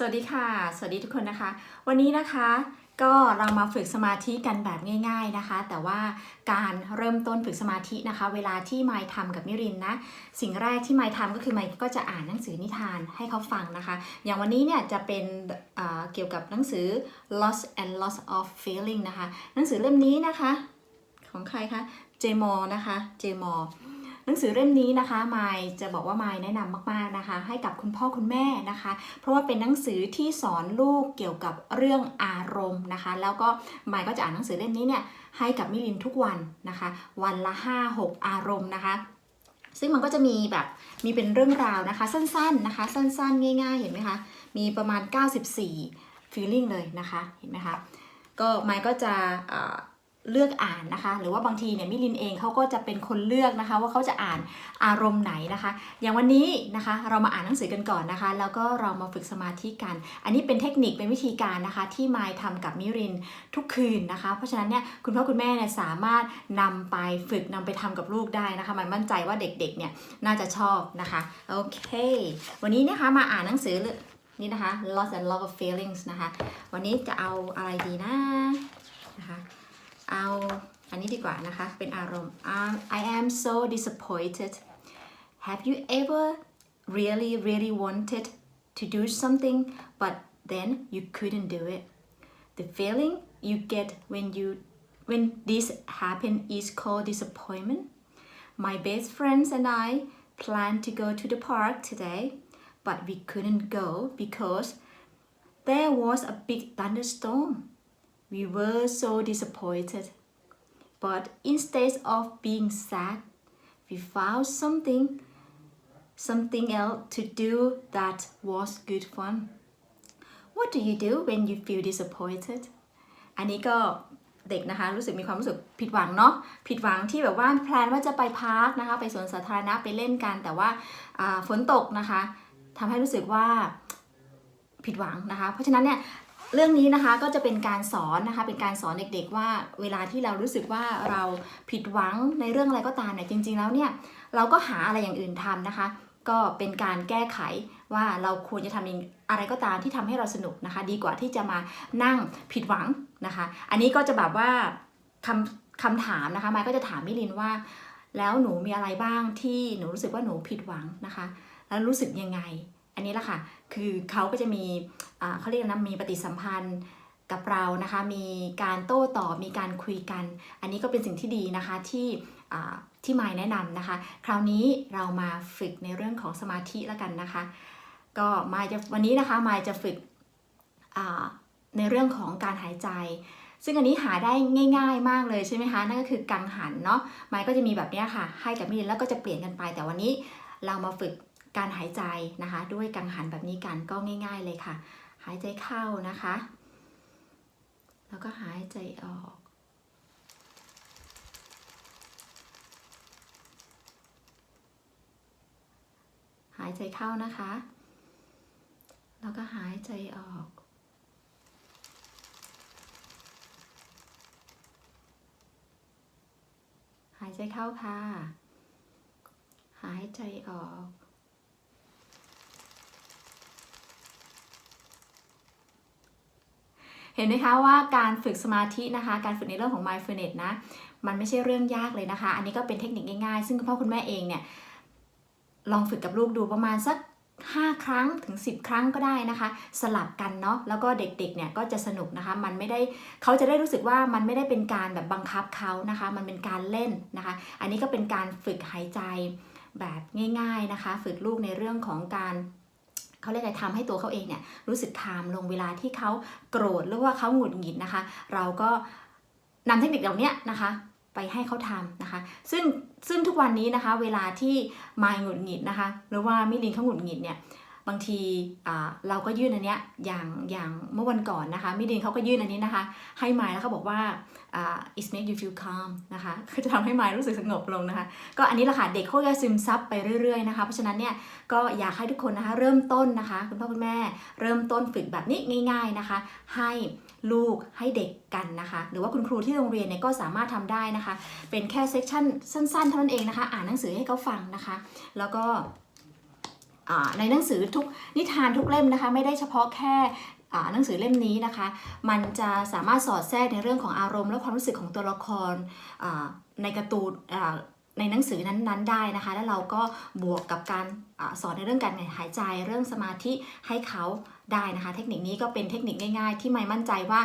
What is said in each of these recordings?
สวัสดีค่ะ สวัสดีทุกคนนะคะ วันนี้นะคะก็เรามาฝึกสมาธิกันแบบง่าย ๆนะคะ แต่ว่าการเริ่มต้นฝึกสมาธินะคะ เวลาที่ไมค์ทำกับมิรินนะ สิ่งแรกที่ไมค์ทำก็คือไมค์ก็จะอ่านหนังสือนิทานให้เขาฟังนะคะ อย่างวันนี้เนี่ยจะเป็นเเกี่ยวกับหนังสือ loss and loss of feeling นะคะ หนังสือเล่มนี้นะคะ ของใครคะ เจมอนะคะ เจมอ หนังสือเล่มนี้นะคะมายจะบอกว่ามายแนะนำมากๆนะคะ ให้กับคุณพ่อคุณแม่นะคะ เพราะว่าเป็นหนังสือที่สอนลูกเกี่ยวกับเรื่องอารมณ์นะคะ แล้วก็มายก็จะอ่านหนังสือเล่มนี้เนี่ยให้กับมิลินทุกวันนะคะ วันละ 5-6 อารมณ์นะคะซึ่งมันก็จะมีแบบมีเป็นเรื่องราวนะคะ สั้นๆนะคะ สั้นๆ ง่าย ๆ เห็นไหมคะ มีประมาณ 94 feeling เลยนะคะ เห็นไหมคะ ก็ไมค์ก็จะ เลือกอ่านนะคะ หรือว่าบางทีเนี่ยมิลินเองเขาก็จะเป็นคนเลือกนะคะ ว่าเขาจะอ่านอารมณ์ไหนนะคะ อย่างวันนี้นะคะเรามาอ่านหนังสือกันก่อนนะคะ แล้วก็เรามาฝึกสมาธิกัน อันนี้เป็นเทคนิคเป็นวิธีการนะคะ ที่ไมค์ทำกับมิรินทุกคืนนะคะ เพราะฉะนั้นเนี่ยคุณพ่อคุณแม่เนี่ยสามารถนำไปฝึกนำไปทำกับลูกได้นะคะ มันมั่นใจว่าเด็กๆเนี่ยน่าจะชอบนะคะโอเค วันนี้นะคะมาอ่านหนังสือนี่นะคะ Lost and Love of Feelings นะคะ วันนี้จะเอาอะไรดีนะนะคะ เอาอันนี้ดีกว่านะคะ เป็นอารมณ์ Um, I am so disappointed Have you ever really really wanted to do something but then you couldn't do it The feeling you get when you when this happen is called disappointment My best friends and I planned to go to the park today but we couldn't go because there was a big thunderstorm We were so disappointed. But instead of being sad, we found something something else to do that was good fun. What do you do when you feel disappointed? อันนี้ก็เด็กนะคะรู้สึกมีความรู้สึกผิดหวังเนาะผิดหวังที่แบบว่าแพลนว่าจะไปพาร์คนะคะไปสวนสาธารณะไปเล่นกัน แต่ว่าอ่าฝนตกนะคะทำให้รู้สึกว่าผิดหวังนะคะ เพราะฉะนั้นเนี่ย เรื่องนี้นะคะก็จะเป็นการสอนนะคะเป็นการสอนเด็กๆ ว่าเวลาที่เรารู้สึกว่าเราผิดหวังในเรื่องอะไรก็ตามเนี่ยจริง ๆ แล้วเนี่ยเราก็หาอะไรอย่างอื่นทำนะคะ ก็เป็นการแก้ไขว่าเราควรจะทำอะไรก็ตามที่ทำให้เราสนุกนะคะ ดีกว่าที่จะมานั่งผิดหวังนะคะ อันนี้ก็จะแบบว่าคำคำถามนะคะมายก็จะถามมิลินว่า แล้วหนูมีอะไรบ้างที่หนูรู้สึกว่าหนูผิดหวังนะคะ แล้วรู้สึกยังไง อันนี้แหละค่ะ คือเขาก็จะมีเขาเรียกนะมีปฏิสัมพันธ์กับเรานะคะ มีการโต้ตอบ มีการคุยกัน อันนี้ก็เป็นสิ่งที่ดีนะคะที่ที่ไมายแนะนำนะคะ คราวนี้เรามาฝึกในเรื่องของสมาธิแล้วกันนะคะ ก็มายจะวันนี้นะคะมายจะฝึกในเรื่องของการหายใจ ซึ่งอันนี้หาได้ง่าย ๆมากเลยใช่ไหมคะ นั่นก็คือกังหันเนาะ ไมายก็จะมีแบบเนี้ยค่ะ ให้กับมิลินแล้วก็จะเปลี่ยนกันไป แต่วันนี้เรามาฝึก การหายใจนะคะ ด้วยกังหันแบบนี้กันก็ง่าย ๆเลยค่ะ หายใจเข้านะคะ แล้วก็หายใจออก หายใจเข้านะคะ แล้วก็หายใจออก หายใจเข้าค่ะ หายใจออก เห็นไหมคะว่าการฝึกสมาธินะคะ การฝึกในเรื่องของ mindfulness นะ มันไม่ใช่เรื่องยากเลยนะคะ อันนี้ก็เป็นเทคนิคง่ายๆ ซึ่งคุณพ่อคุณแม่เองเนี่ย ลองฝึกกับลูกดูประมาณสัก 5 ครั้งถึง 10 ครั้งก็ได้นะคะ สลับกันเนาะ แล้วก็เด็กๆ เนี่ยก็จะสนุกนะคะ มันไม่ได้ เขาจะได้รู้สึกว่ามันไม่ได้เป็นการแบบบังคับเขานะคะ มันเป็นการเล่นนะคะ อันนี้ก็เป็นการฝึกหายใจแบบง่าย ๆนะคะ ฝึกลูกในเรื่องของการ เขาเรียกอะไรทำให้ตัวเขาเองเนี่ยรู้สึกคามลงเวลาที่เขาโกรธหรือว่าเขาหงุดหงิดนะคะ เราก็นำเทคนิคเหล่านี้นะคะไปให้เขาทำนะคะ ซึ่งซึ่งทุกวันนี้นะคะ เวลาที่มายหงุดหงิดนะคะ หรือว่ามิลินเขาหงุดหงิดเนี่ย บางทีเราก็ยื่นอันเนี้ยอย่างอย่างเมื่อวันก่อนนะคะมิลินเขาก็ยื่นอันนี้นะคะ ให้ไมายแล้วเขาบอกว่าอ่า it make you feel calm นะคะคือจะทำให้ไมายรู้สึกสงบลงนะคะ ก็อันนี้แหละค่ะเด็กเขาจะซึมซับไปเรื่อยๆนะคะ เพราะฉะนั้นเนี่ยก็อยากให้ทุกคนนะคะเริ่มต้นนะคะ คุณพ่อคุณแม่เริ่มต้นฝึกแบบนี้ง่าย ๆนะคะ ให้ลูกให้เด็กกันนะคะ หรือว่าคุณครูที่โรงเรียนเนี่ยก็สามารถทำได้นะคะ เป็นแค่เซสชั่นสั้นๆเท่านั้นเองนะคะ อ่านหนังสือให้เขาฟังนะคะ แล้วก็ ในหนังสือทุกนิทานทุกเล่มนะคะ ไม่ได้เฉพาะแค่หนังสือเล่มนี้นะคะ มันจะสามารถสอดแทรกในเรื่องของอารมณ์ และความรู้สึกของตัวละครในการ์ตูนในหนังสือนั้นๆ ได้นะคะ แล้วเราก็บวกกับการ สอนในเรื่องการหายใจเรื่องสมาธิให้เขาได้นะคะ เทคนิคนี้ก็เป็นเทคนิคง่าย ๆ ที่ไม่มั่นใจว่า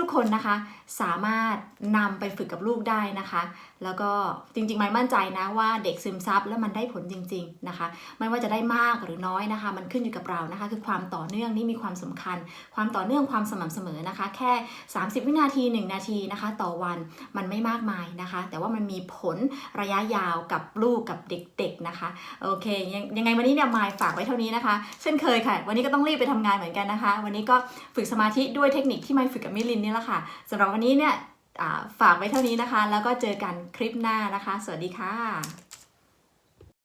ทุกๆคนนะคะ สามารถนำไปฝึกกับลูกได้นะคะ แล้วก็จริงๆไม่มั่นใจนะว่าเด็กซึมซับแล้วมันได้ผลจริง ๆนะคะ ไม่ว่าจะได้มากหรือน้อยนะคะ มันขึ้นอยู่กับเรานะคะ คือความต่อเนื่องนี่มีความสำคัญ ความต่อเนื่องความสม่ำเสมอนะคะ แค่ 30 วินาที 1 นาทีนะคะ ต่อวันมันไม่มากมายนะคะ แต่ว่ามันมีผลระยะยาวกับลูกกับเด็ก ๆนะคะโอเคยังยังไงวันนี้เนี่ยมายฝากไว้เท่านี้นะคะ เช่นเคยค่ะ วันนี้ก็ต้องรีบไปทำงานเหมือนกันนะคะ วันนี้ก็ฝึกสมาธิด้วยเทคนิคที่มายฝึกกับมิลินนี่แหละค่ะสำหรับวันนี้เนี่ยฝากไว้เท่านี้นะคะ แล้วก็เจอกันคลิปหน้านะคะ สวัสดีค่ะ